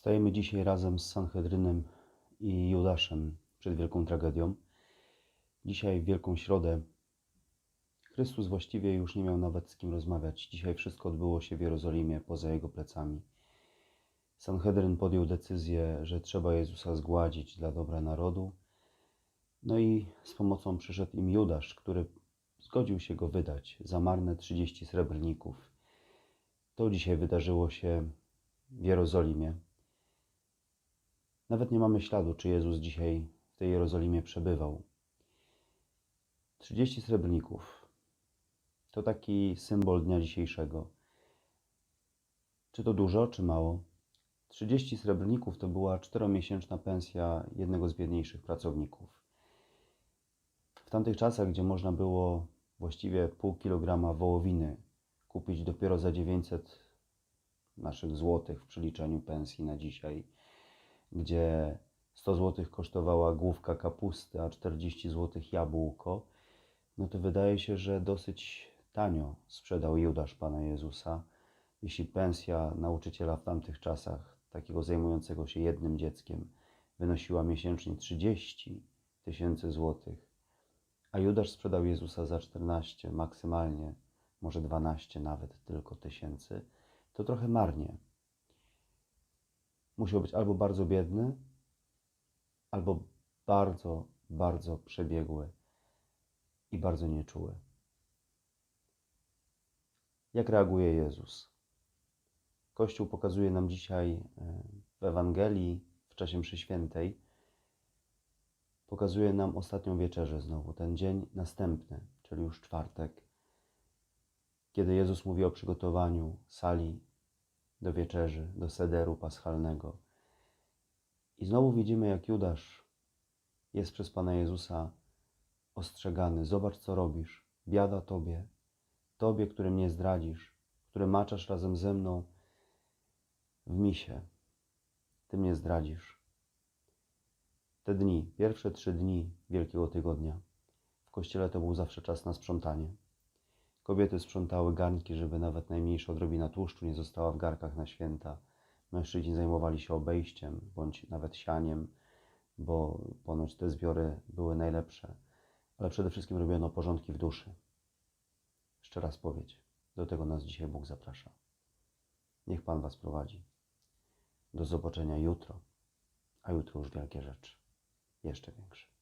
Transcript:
Stajemy dzisiaj razem z Sanhedrynem i Judaszem przed wielką tragedią. Dzisiaj, w Wielką Środę, Chrystus właściwie już nie miał nawet z kim rozmawiać. Dzisiaj wszystko odbyło się w Jerozolimie, poza jego plecami. Sanhedryn podjął decyzję, że trzeba Jezusa zgładzić dla dobra narodu. No i z pomocą przyszedł im Judasz, który zgodził się go wydać za marne 30 srebrników. To dzisiaj wydarzyło się w Jerozolimie. Nawet nie mamy śladu, czy Jezus dzisiaj w tej Jerozolimie przebywał. 30 srebrników to taki symbol dnia dzisiejszego. Czy to dużo, czy mało? 30 srebrników to była czteromiesięczna pensja jednego z biedniejszych pracowników. W tamtych czasach, gdzie można było właściwie pół kilograma wołowiny kupić dopiero za 900 naszych złotych w przeliczeniu pensji na dzisiaj, gdzie 100 zł kosztowała główka kapusty, a 40 zł jabłko, no to wydaje się, że dosyć tanio sprzedał Judasz Pana Jezusa, jeśli pensja nauczyciela w tamtych czasach, takiego zajmującego się jednym dzieckiem, wynosiła miesięcznie 30 tysięcy złotych, a Judasz sprzedał Jezusa za 14, maksymalnie, może 12 nawet tylko tysięcy, to trochę marnie. Musiał być albo bardzo biedny, albo bardzo, bardzo przebiegły i bardzo nieczuły. Jak reaguje Jezus? Kościół pokazuje nam dzisiaj e, w Ewangelii, w czasie mszy świętej, pokazuje nam ostatnią wieczerzę znowu, ten dzień następny, czyli już czwartek, kiedy Jezus mówi o przygotowaniu sali do wieczerzy, do sederu paschalnego. I znowu widzimy, jak Judasz jest przez Pana Jezusa ostrzegany. Zobacz, co robisz. Biada Tobie, Tobie, który mnie zdradzisz, który maczasz razem ze mną w misie. Ty mnie zdradzisz. Te dni, pierwsze trzy dni Wielkiego Tygodnia, w kościele to był zawsze czas na sprzątanie. Kobiety sprzątały garnki, żeby nawet najmniejsza odrobina tłuszczu nie została w garkach na święta. Mężczyźni zajmowali się obejściem bądź nawet sianiem, bo ponoć te zbiory były najlepsze. Ale przede wszystkim robiono porządki w duszy. Jeszcze raz powiedz, do tego nas dzisiaj Bóg zaprasza. Niech Pan Was prowadzi. Do zobaczenia jutro, a jutro już wielkie rzeczy, jeszcze większe.